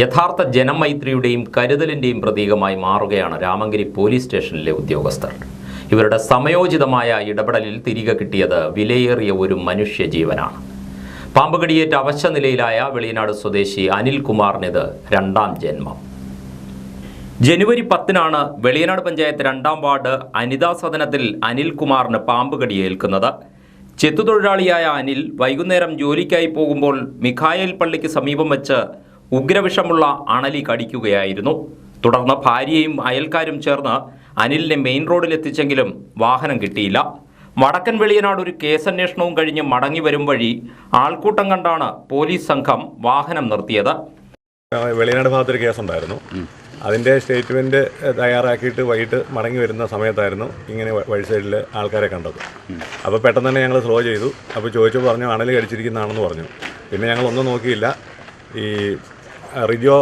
യഥാർത്ഥ ജനമൈത്രിയുടെയും കരുതലിന്റെയും പ്രതീകമായി മാറുകയാണ് രാമങ്കിരി പോലീസ് സ്റ്റേഷനിലെ ഉദ്യോഗസ്ഥർ. ഇവരുടെ സമയോചിതമായ ഇടപെടലിൽ തിരികെ കിട്ടിയത് വിലയേറിയ ഒരു മനുഷ്യജീവനാണ്. പാമ്പുകടിയേറ്റ അവശ നിലയിലായ വെളിയനാട് സ്വദേശി അനിൽകുമാറിനിത് രണ്ടാം ജന്മം. ജനുവരി പത്തിനാണ് വെളിയനാട് പഞ്ചായത്ത് രണ്ടാം വാർഡ് അനിതാ സദനത്തിൽ അനിൽകുമാറിന് പാമ്പുകടിയേൽക്കുന്നത് ചെത്തുതൊഴിലാളിയായ അനിൽ വൈകുന്നേരം ജോലിക്കായി പോകുമ്പോൾ മിഖായേൽ പള്ളിക്ക് സമീപം വെച്ച് ഉഗ്രവിഷമുള്ള അണലി കടിക്കുകയായിരുന്നു. തുടർന്ന് ഭാര്യയും അയൽക്കാരും ചേർന്ന് അനിലിനെ മെയിൻ റോഡിലെത്തിച്ചെങ്കിലും വാഹനം കിട്ടിയില്ല. വടക്കൻ വെളിയനാട് ഒരു കേസന്വേഷണവും കഴിഞ്ഞ് മടങ്ങി വരും വഴി ആൾക്കൂട്ടം കണ്ടാണ് പോലീസ് സംഘം വാഹനം നിർത്തിയത്. വെളിയനാട് ഭാഗത്തൊരു കേസുണ്ടായിരുന്നു. അതിന്റെ സ്റ്റേറ്റ്മെന്റ് തയ്യാറാക്കിയിട്ട് വൈകിട്ട് മടങ്ങി വരുന്ന സമയത്തായിരുന്നു ഇങ്ങനെ വഴി സൈഡിൽ ആൾക്കാരെ കണ്ടത്. അപ്പോൾ പെട്ടെന്ന് തന്നെ ഞങ്ങൾ സ്ലോ ചെയ്തു. അപ്പോൾ ചോദിച്ചപ്പോൾ പറഞ്ഞു അണൽ കടിച്ചിരിക്കുന്നതാണെന്ന് പറഞ്ഞു. പിന്നെ ഞങ്ങൾ ഒന്നും നോക്കിയില്ല. ഈ റിജോ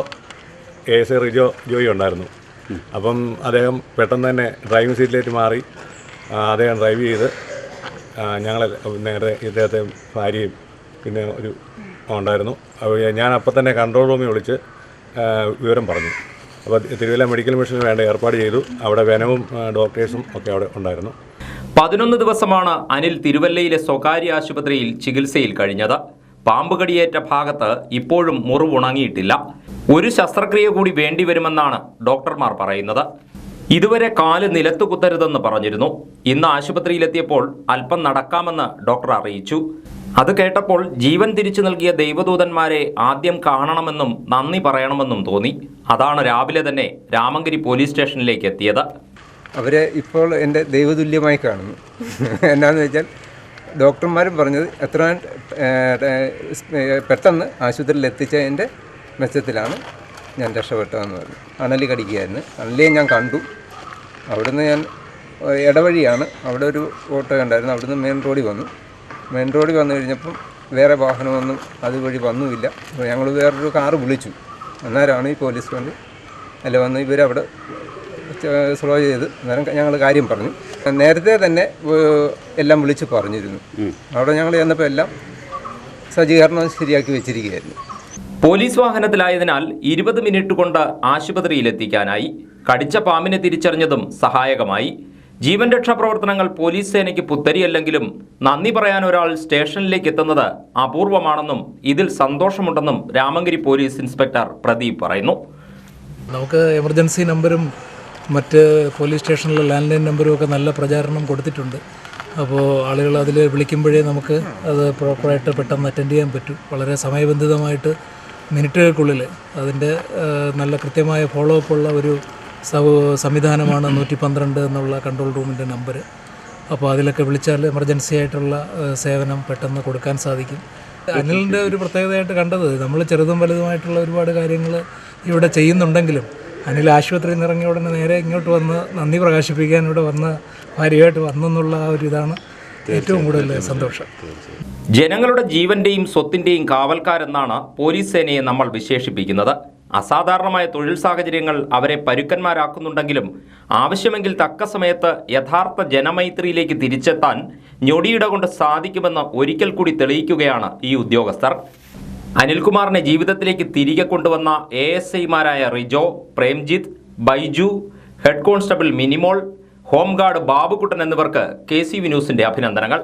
എ എസ് റിജോ ജോയി ഉണ്ടായിരുന്നു. അപ്പം അദ്ദേഹം പെട്ടെന്ന് തന്നെ ഡ്രൈവിംഗ് സീറ്റിലേക്ക് മാറി. അദ്ദേഹം ഡ്രൈവ് ചെയ്ത് ഞങ്ങൾ നേരെ ഇദ്ദേഹത്തെ ഭാര്യയും പിന്നെ ഒരു ഉണ്ടായിരുന്നു. ഞാൻ അപ്പം തന്നെ കൺട്രോൾ റൂമിൽ വിളിച്ച് വിവരം പറഞ്ഞു. അപ്പോൾ തിരുവല്ല മെഡിക്കൽ മിഷന് വേണ്ട ഏർപ്പാട് ചെയ്തു. അവിടെ വനവും ഡോക്ടേഴ്സും ഒക്കെ അവിടെ ഉണ്ടായിരുന്നു. പതിനൊന്ന് ദിവസമാണ് അനിൽ തിരുവല്ലയിലെ സ്വകാര്യ ആശുപത്രിയിൽ ചികിത്സയിൽ കഴിഞ്ഞത്. പാമ്പ് കടിയേറ്റ ഭാഗത്ത് ഇപ്പോഴും മുറിവുണങ്ങിയിട്ടില്ല. ഒരു ശസ്ത്രക്രിയ കൂടി വേണ്ടിവരുമെന്നാണ് ഡോക്ടർമാർ പറയുന്നത്. ഇതുവരെ കാൽ നിലത്തു കുത്തരുതെന്ന് പറഞ്ഞിരുന്നു. ഇന്ന് ആശുപത്രിയിലെത്തിയപ്പോൾ അല്പം നടക്കാമെന്ന് ഡോക്ടർ അറിയിച്ചു. അത് കേട്ടപ്പോൾ ജീവൻ തിരിച്ചു നൽകിയ ദൈവദൂതന്മാരെ ആദ്യം കാണണമെന്നും നന്ദി പറയണമെന്നും തോന്നി. അതാണ് രാവിലെ തന്നെ രാമങ്കരി പോലീസ് സ്റ്റേഷനിലേക്ക് എത്തിയത്. അവരെ ഇപ്പോൾ എന്റെ ദൈവതുല്യമായി കാണുന്നു. എന്നാന്ന് വെച്ചാൽ ഡോക്ടർമാരും പറഞ്ഞത് എത്ര പെട്ടെന്ന് ആശുപത്രിയിൽ എത്തിച്ചതിന്റെ മെച്ചത്തിലാണ് ഞാൻ രക്ഷപ്പെട്ടതെന്ന് പറഞ്ഞു. അണലി കടിക്കുകയായിരുന്നു. അണലിയെ ഞാൻ കണ്ടു. അവിടുന്ന് ഞാൻ ഇടവഴിയാണ്. അവിടെ ഒരു ഓട്ടോ ഉണ്ടായിരുന്നു അവിടുന്ന് മെയിൻ റോഡിൽ വന്നു. മെയിൻ റോഡിൽ വന്നു കഴിഞ്ഞപ്പം വേറെ വാഹനമൊന്നും അതുവഴി വന്നുമില്ല. ഞങ്ങൾ വേറൊരു കാറ് വിളിച്ചു. അന്നേരമാണ് ഈ പോലീസ് വണ്ടി അല്ല വന്ന് ഇവരവിടെ സ്ലോ ചെയ്ത് അന്നേരം ഞങ്ങൾ കാര്യം പറഞ്ഞു. നേരത്തെ തന്നെ എല്ലാം വിളിച്ച് പറഞ്ഞിരുന്നു. അവിടെ ഞങ്ങൾ ചെന്നപ്പോൾ എല്ലാം സജ്ജീകരണം ശരിയാക്കി വെച്ചിരിക്കുകയായിരുന്നു. പോലീസ് വാഹനത്തിലായതിനാൽ ഇരുപത് മിനിറ്റ് കൊണ്ട് ആശുപത്രിയിലെത്തിക്കാനായി കടിച്ച പാമ്പിനെ തിരിച്ചറിഞ്ഞതും സഹായകമായി. ജീവൻ രക്ഷാ പ്രവർത്തനങ്ങൾ പോലീസ് സേനയ്ക്ക് പുത്തരിയല്ലെങ്കിലും നന്ദി പറയാൻ ഒരാൾ സ്റ്റേഷനിലേക്ക് എത്തുന്നത് അപൂർവമാണെന്നും ഇതിൽ സന്തോഷമുണ്ടെന്നും രാമങ്കരി പോലീസ് ഇൻസ്പെക്ടർ പ്രദീപ് പറയുന്നു. നമുക്ക് എമർജൻസി നമ്പരും മറ്റ് പോലീസ് സ്റ്റേഷനിലെ ലാൻഡ് ലൈൻ നമ്പറും ഒക്കെ നല്ല പ്രചാരണം കൊടുത്തിട്ടുണ്ട്. അപ്പോൾ ആളുകൾ അതിൽ വിളിക്കുമ്പോഴേ നമുക്ക് അത് പ്രോപ്പറായിട്ട് പെട്ടെന്ന് അറ്റൻഡ് ചെയ്യാൻ പറ്റും. വളരെ സമയബന്ധിതമായിട്ട് മിനിറ്റുകൾക്കുള്ളിൽ അതിന്റെ നല്ല കൃത്യമായ ഫോളോ അപ്പ് ഉള്ള ഒരു സംവിധാനമാണ് നൂറ്റി പന്ത്രണ്ട് എന്നുള്ള കൺട്രോൾ റൂമിന്റെ നമ്പർ. അപ്പോൾ അതിലൊക്കെ വിളിച്ചാൽ എമർജൻസി ആയിട്ടുള്ള സേവനം പെട്ടെന്ന് കൊടുക്കാൻ സാധിക്കും. അനിലിന്റെ ഒരു പ്രത്യേകതയായിട്ട് കണ്ടത് നമ്മൾ ചെറുതും വലുതുമായിട്ടുള്ള ഒരുപാട് കാര്യങ്ങൾ ഇവിടെ ചെയ്യുന്നുണ്ടെങ്കിലും അനിൽ ആശുപത്രിയിൽ നിന്ന് ഇറങ്ങിയ ഉടനെ നേരെ ഇങ്ങോട്ട് വന്ന് നന്ദി പ്രകാശിപ്പിക്കാൻ ഇവിടെ വന്ന് ഭാര്യയായിട്ട് വന്നെന്നുള്ള ആ ഒരു ഇതാണ് ഏറ്റവും കൂടുതൽ സന്തോഷം. ജനങ്ങളുടെ ജീവന്റെയും സ്വത്തിന്റെയും കാവൽക്കാരെന്നാണ് പോലീസ് സേനയെ നമ്മൾ വിശേഷിപ്പിക്കുന്നത്. അസാധാരണമായ തൊഴിൽ സാഹചര്യങ്ങൾ അവരെ പരുക്കന്മാരാക്കുന്നുണ്ടെങ്കിലും ആവശ്യമെങ്കിൽ തക്ക സമയത്ത് യഥാർത്ഥ ജനമൈത്രിയിലേക്ക് തിരിച്ചെത്താൻ ഞൊടിയിട കൊണ്ട് സാധിക്കുമെന്ന് ഒരിക്കൽ കൂടി തെളിയിക്കുകയാണ് ഈ ഉദ്യോഗസ്ഥർ. അനിൽകുമാറിനെ ജീവിതത്തിലേക്ക് തിരികെ കൊണ്ടുവന്ന എ എസ് ഐമാരായ Rijo Premjith Baiju head constable Minimol home guard Babukuttan എന്നിവർക്ക് കെ സി വി ന്യൂസിന്റെ അഭിനന്ദനങ്ങൾ.